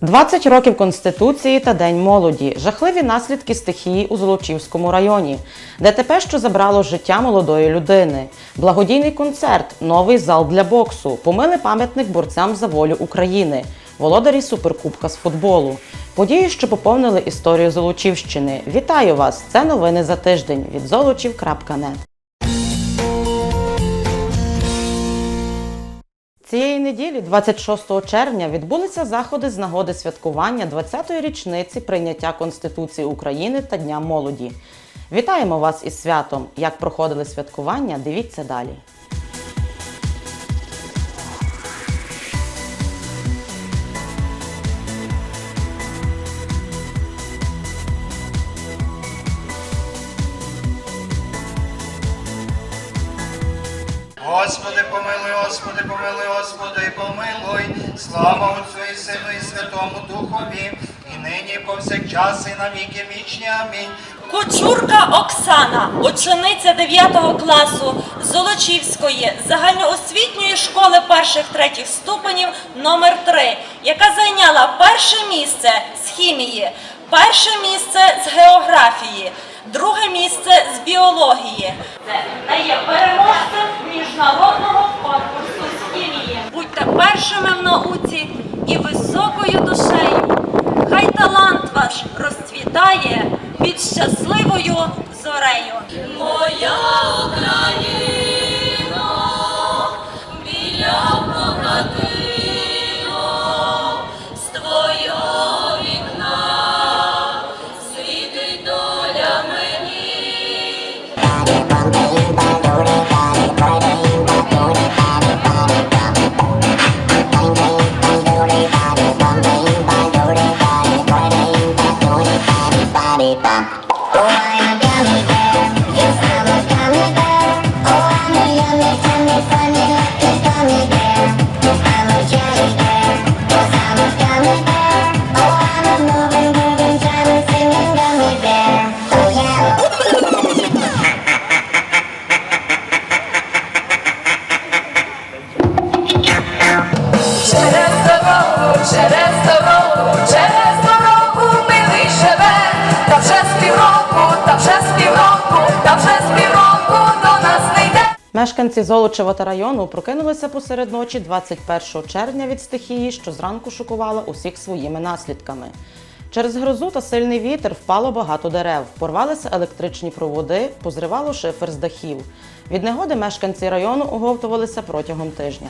20 років Конституції та День молоді. Жахливі наслідки стихії у Золочівському районі. ДТП, що забрало життя молодої людини. Благодійний концерт, новий зал для боксу. Помили пам'ятник борцям за волю України. Володарі суперкубка з футболу. Події, що поповнили історію Золочівщини. Вітаю вас! Це новини за тиждень від золочів.нет. Цієї неділі, 26 червня, відбулися заходи з нагоди святкування 20-ї річниці прийняття Конституції України та Дня молоді. Вітаємо вас із святом! Як проходили святкування, дивіться далі. На віки вічні. Амінь. Кочурка Оксана, учениця 9 класу Золочівської загальноосвітньої школи перших третіх ступенів номер 3 яка зайняла перше місце з хімії, перше місце з географії, друге місце з біології. Це є переможцем міжнародного конкурсу з хімії. Будьте першими в науці і високою душею. Хай талант ваш розцвітає під щасливою зорею. Моя Україна, біля покатило, з твого вікна світить доля мені. Через дорогу, через дорогу милий живе, та вже з півроку, та вже з півроку, та вже з півроку до нас не йде. Мешканці Золочева та району прокинулися посеред ночі 21 червня від стихії, що зранку шокувала усіх своїми наслідками. Через грозу та сильний вітер впало багато дерев, порвалися електричні проводи, позривало шифер з дахів. Від негоди мешканці району оговтувалися протягом тижня.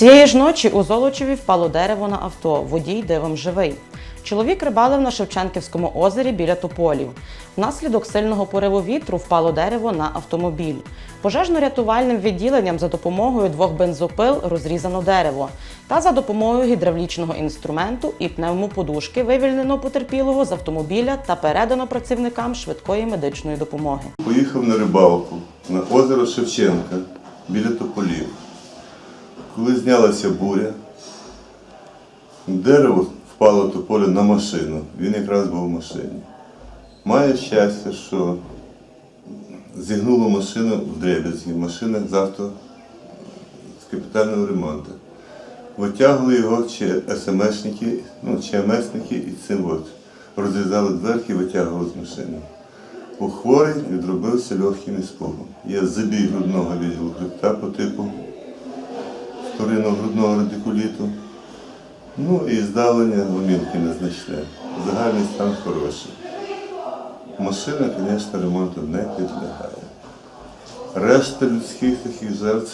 Цієї ж ночі у Золочеві впало дерево на авто. Водій дивом живий. Чоловік рибалив на Шевченківському озері біля Тополів. Внаслідок сильного пориву вітру впало дерево на автомобіль. Пожежно-рятувальним відділенням за допомогою двох бензопил розрізано дерево. Та за допомогою гідравлічного інструменту і пневмоподушки вивільнено потерпілого з автомобіля та передано працівникам швидкої медичної допомоги. Поїхав на рибалку на озеро Шевченка біля Тополів. Коли знялася буря, дерево впало тополі на машину. Він якраз був в машині. Має щастя, що зігнуло машину в дребезгі, машина з авто з капітального ремонту. Витягли його чи СМСники, ну, чи МСники і цим от. Розрізали дверки витягували з машини. Був хворий, відробився легким іспугом. Є забій грудного відділу хребта по типу вторинного грудного радикуліту. Ну і здалення гомілки незначне. Загальний стан хороший. Машина, звісно, ремонту не підлягає. Решта людських таких жертв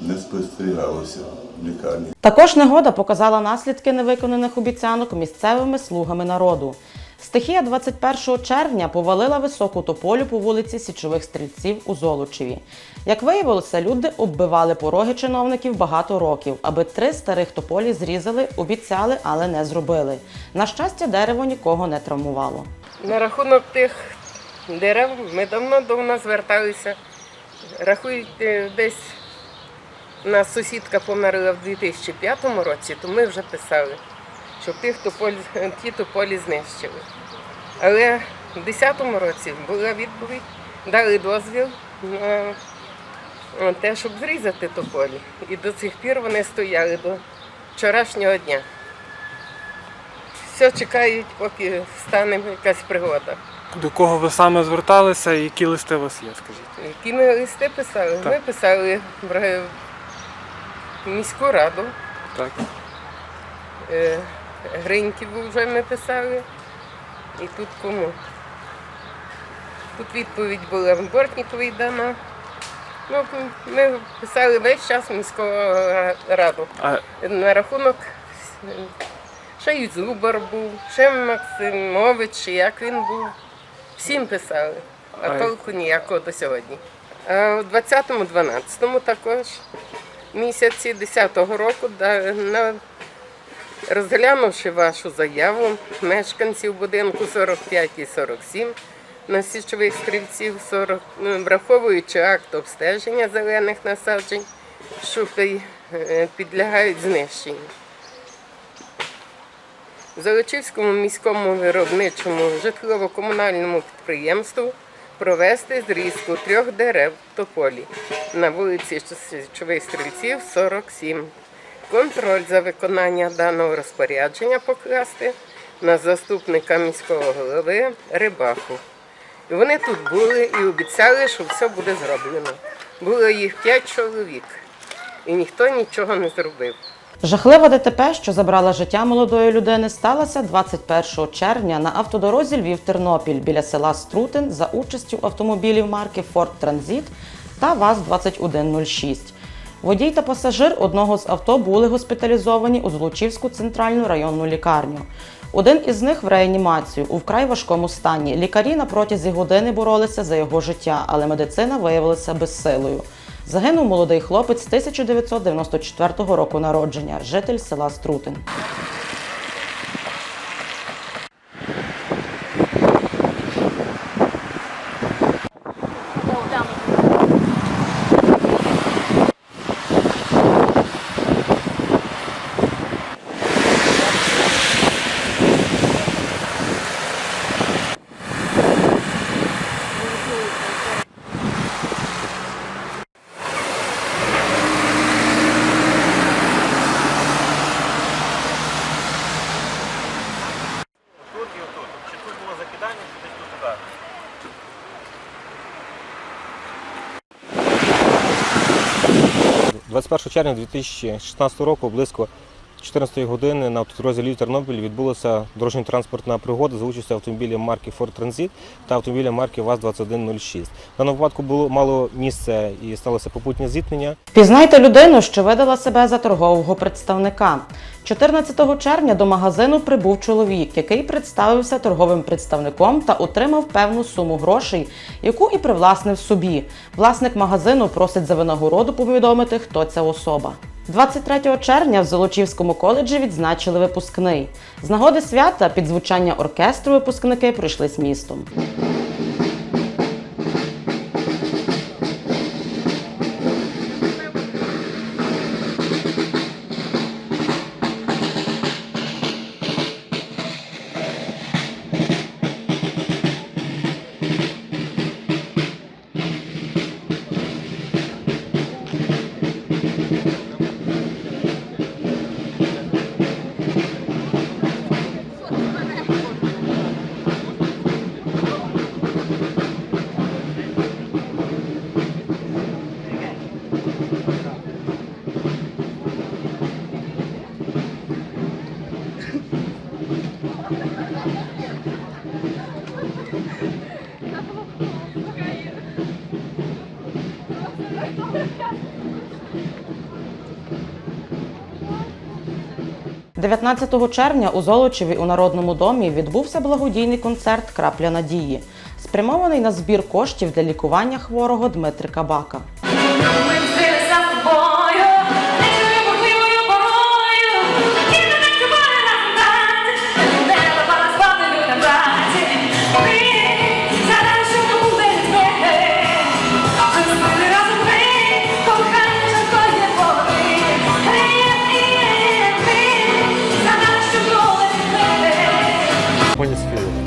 не спостерігалося в лікарні. Також негода показала наслідки невиконаних обіцянок місцевими слугами народу. Стихія 21 червня повалила високу тополю по вулиці Січових стрільців у Золочеві. Як виявилося, люди оббивали пороги чиновників багато років, аби три старих тополі зрізали, обіцяли, але не зробили. На щастя, дерево нікого не травмувало. На рахунок тих дерев ми давно нас зверталися. Рахують десь нас сусідка померла в 2005 році, то ми вже писали, щоб тих тополі, ті тополі знищили. Але в 2010 році була відповідь, дали дозвіл на те, щоб зрізати тополі. І до цих пір вони стояли до вчорашнього дня. Все чекають, поки стане якась пригода. До кого ви саме зверталися і які листи у вас є, скажіть? Які ми листи писали? Так. Ми писали в міську раду, Так. Гриньківу вже ми писали. І тут кому? Тут відповідь була в Бортніковій дана. Ну, ми писали весь час ра- раду. А На рахунок ще й Зубар був, ще Максимович, як він був. Всім писали, а толку ніякого до сьогодні. А у 20-12 також місяці 10-го року, на, розглянувши вашу заяву мешканців будинку 45 і 47 на січових стрільців 40, ну, враховуючи акт обстеження зелених насаджень, що е, підлягають знищенню. Золочівському міському виробничому житлово-комунальному підприємству провести зрізку трьох дерев тополі на вулиці Січових Стрільців, 47. Контроль за виконання даного розпорядження покласти на заступника міського голови Рибаху. І вони тут були і обіцяли, що все буде зроблено. Було їх п'ять чоловік, і ніхто нічого не зробив. Жахлива ДТП, що забрала життя молодої людини, сталася 21 червня на автодорозі Львів-Тернопіль біля села Струтин за участю автомобілів марки Ford Transit та ВАЗ-2106. Водій та пасажир одного з авто були госпіталізовані у Злочівську центральну районну лікарню. Один із них в реанімацію у вкрай важкому стані. Лікарі на протязі години боролися за його життя, але медицина виявилася безсилою. Загинув молодий хлопець 1994 року народження, житель села Струтин. 21 червня 2016 року близько 14 години на автодорозі Львів Тернопіль відбулася дорожньо-транспортна пригода за участю автомобіля марки Ford Transit та автомобіля марки ВАЗ-2106. В даному випадку було мало місце і сталося попутнє зіткнення. Пізнайте людину, що видала себе за торгового представника. 14 червня до магазину прибув чоловік, який представився торговим представником та отримав певну суму грошей, яку і привласнив собі. Власник магазину просить за винагороду повідомити, хто ця особа. 23 червня в Золочівському коледжі відзначили випускний. З нагоди свята під звучання оркестру випускники пройшлись містом. – 19 червня у Золочеві у Народному домі відбувся благодійний концерт Крапля надії, спрямований на збір коштів для лікування хворого Дмитрика Бака.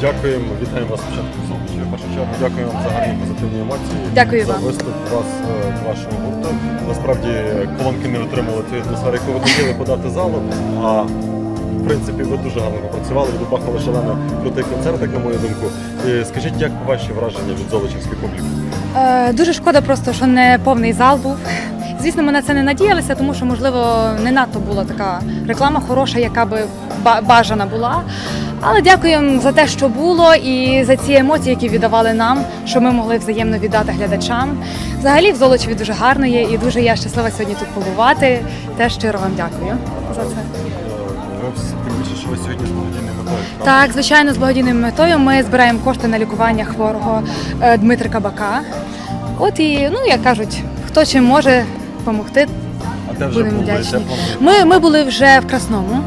Так. дякуємо, вітаємо вас спочатку Золочі. В першу чергу дякуємо вам за гарні позитивні емоції. Дякую за вам. виступ вас, е, вашого гурту. Насправді колонки не витримали тієї атмосфери, яку ви хотіли подати залу. А в принципі, ви дуже гарно попрацювали, відбахали шалено крутий концерт, як на мою думку. І скажіть, як ваші враження від золочівської публіки? Е, дуже шкода просто, що не повний зал був. Звісно, ми на це не надіялися, тому що, можливо, не надто була така реклама хороша, яка би ба- бажана була. Але дякуємо за те, що було, і за ці емоції, які віддавали нам, що ми могли взаємно віддати глядачам. Взагалі в Золочеві дуже гарно є, і дуже я щаслива сьогодні тут побувати. Теж щиро вам дякую за це. Ви всі- тим більше, що ви сьогодні з благодійною метою. Так, звичайно, з благодійною метою ми збираємо кошти на лікування хворого е, Дмитрика Бака. От і, ну як кажуть, хто чим може допомогти, будемо вдячні. Ми, ми були вже в Красному.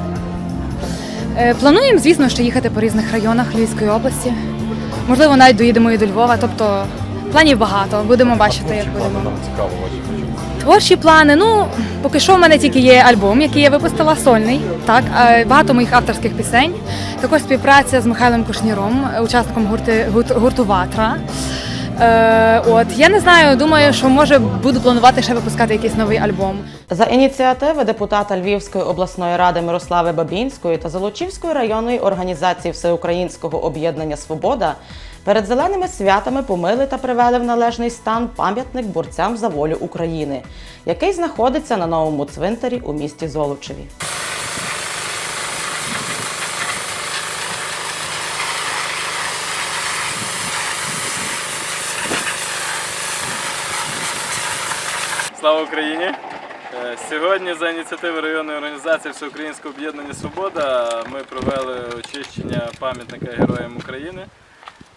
Е, Плануємо, звісно, ще їхати по різних районах Львівської області. Можливо, навіть доїдемо і до Львова. Тобто планів багато. Будемо бачити, як будемо. Нам цікаво ваші. Творчі плани. Ну поки що в мене тільки є альбом, який я випустила сольний. Так, багато моїх авторських пісень. Також співпраця з Михайлом Кушніром, учасником гурти, гурту Ватра. Е, от я не знаю, думаю, що може буду планувати ще випускати якийсь новий альбом. За ініціативи депутата Львівської обласної ради Мирослави Бабінської та Золочівської районної організації Всеукраїнського об'єднання Свобода перед зеленими святами помили та привели в належний стан пам'ятник борцям за волю України, який знаходиться на новому цвинтарі у місті Золочеві. Слава Україні! Е, Сьогодні за ініціативи районної організації Всеукраїнського об'єднання Свобода ми провели очищення пам'ятника Героям України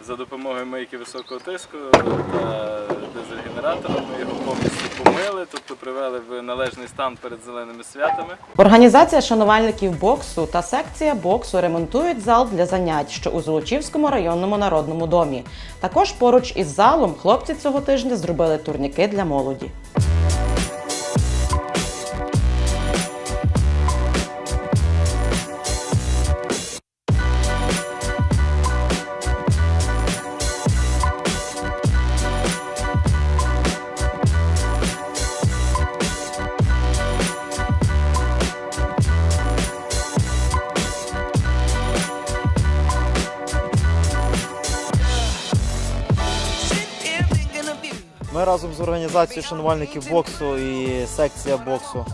за допомогою мийки високого тиску та дизель-генератора. Ми його повністю помили, тобто привели в належний стан перед зеленими святами. Організація шанувальників боксу та секція боксу ремонтують зал для занять, що у Золочівському районному народному домі. Також поруч із залом хлопці цього тижня зробили турніки для молоді. Ми разом з організацією шанувальників боксу і секція боксу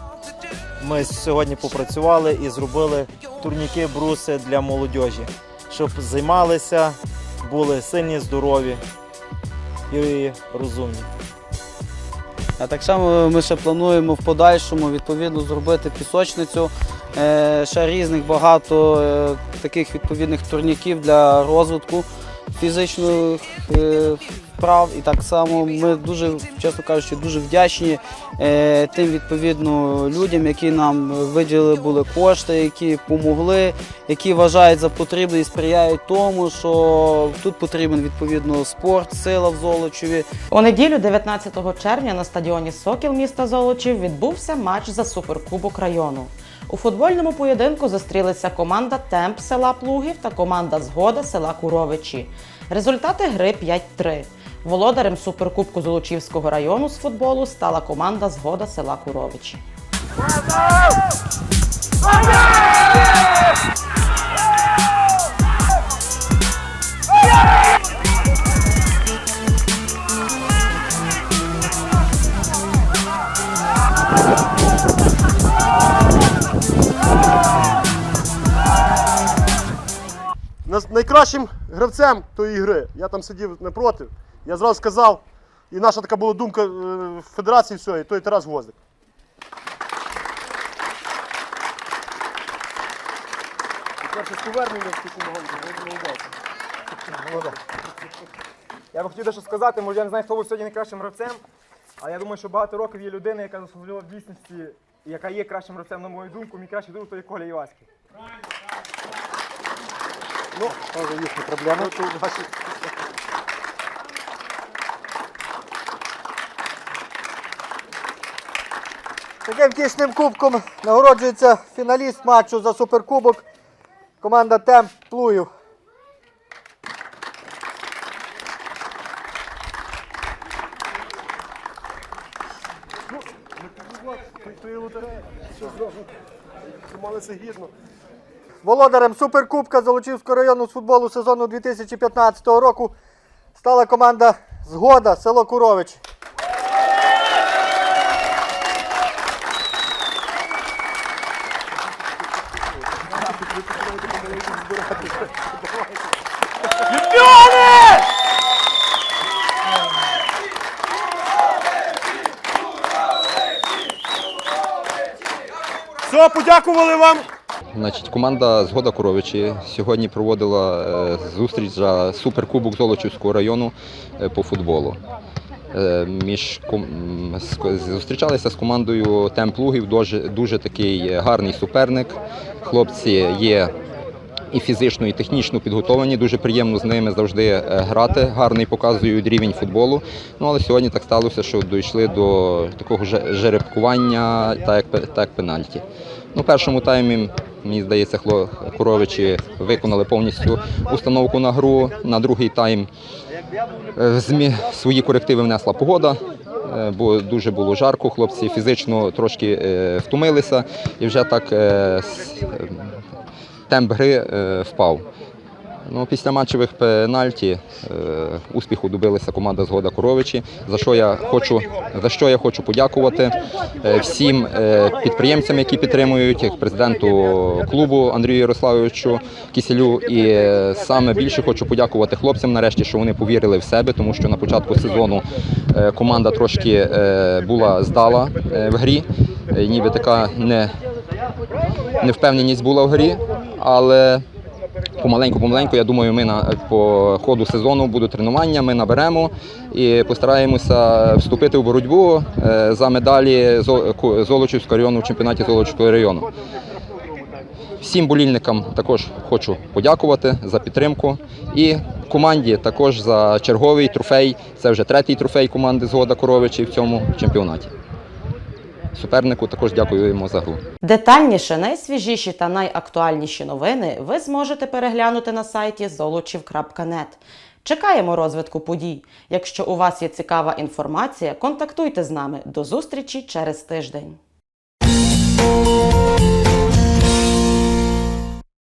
ми сьогодні попрацювали і зробили турніки, бруси для молодіжі, щоб займалися, були сильні, здорові і розумні. А так само ми ще плануємо в подальшому відповідно зробити пісочницю. Е, Ще різних багато е, таких відповідних турніків для розвитку фізичних вправ. І так само ми дуже, чесно кажучи, дуже вдячні е, тим відповідно людям, які нам виділили були кошти, які допомогли, які вважають за потрібне і сприяють тому, що тут потрібен відповідно спорт, сила в Золочеві. У неділю, 19 червня, на стадіоні Сокіл міста Золочів відбувся матч за суперкубок району. У футбольному поєдинку зустрілися команда Темп села Плугів та команда Згода села Куровичі. Результати гри 5-3. Володарем суперкубку Золочівського району з футболу стала команда Згода села Куровичі. Нас- Найкращим гравцем тої гри, я там сидів напроти, я зразу сказав, і наша така була думка е, федерації всієї, той Тарас Гвоздик. Перше повернення в Я би хотів дещо сказати, може я не знаю, хто був сьогодні найкращим гравцем, але я думаю, що багато років є людина, яка заслужила в дійсності, яка є кращим гравцем, на мою думку. Мій кращий друг то є Коля Іваський. Ну, вже їхні проблеми. Таким кишним кубком нагороджується фіналіст матчу за суперкубок команда Темп Плуїв. То є лотерея, що зробимо? Трималися гідно. Володарем суперкубка Золочівського району з футболу сезону 2015 року стала команда Згода село Курович. Все, подякували вам. Значить, команда Згода Коровичі сьогодні проводила е, зустріч за суперкубок Золочівського району е, по футболу. Е, Між зустрічалися з командою Темплугів, дуже, дуже такий гарний суперник. Хлопці є і фізично, і технічно підготовлені. Дуже приємно з ними завжди грати. Гарний показують рівень футболу. Ну але сьогодні так сталося, що дійшли до такого жеребкування, так як пенальті. Ну, в першому таймі, мені здається, Куровичі виконали повністю установку на гру. На другий тайм е, свої корективи внесла погода. е, Бо дуже було жарко, хлопці фізично трошки е, втомилися і вже так темп гри впав. Ну, після матчевих пенальті е, успіху добилася команда Згода Коровичі, за що я хочу, за що я хочу подякувати е, всім е, підприємцям, які підтримують, президенту клубу Андрію Ярославовичу Кіселю. І саме більше хочу подякувати хлопцям нарешті, що вони повірили в себе, тому що на початку сезону команда трошки була здала в грі, ніби така не, невпевненість була в грі, але Помаленьку-помаленьку, я думаю, ми на по ходу сезону будуть тренування, ми наберемо і постараємося вступити в боротьбу е, за медалі Золочівського району в чемпіонаті Золочівського району. Всім болільникам також хочу подякувати за підтримку. І команді також за черговий трофей. Це вже третій трофей команди Згода Коровичі в цьому чемпіонаті. Супернику також дякуємо за гру. Детальніше, найсвіжіші та найактуальніші новини ви зможете переглянути на сайті zolochiv.net. Чекаємо розвитку подій. Якщо у вас є цікава інформація, контактуйте з нами. До зустрічі через тиждень.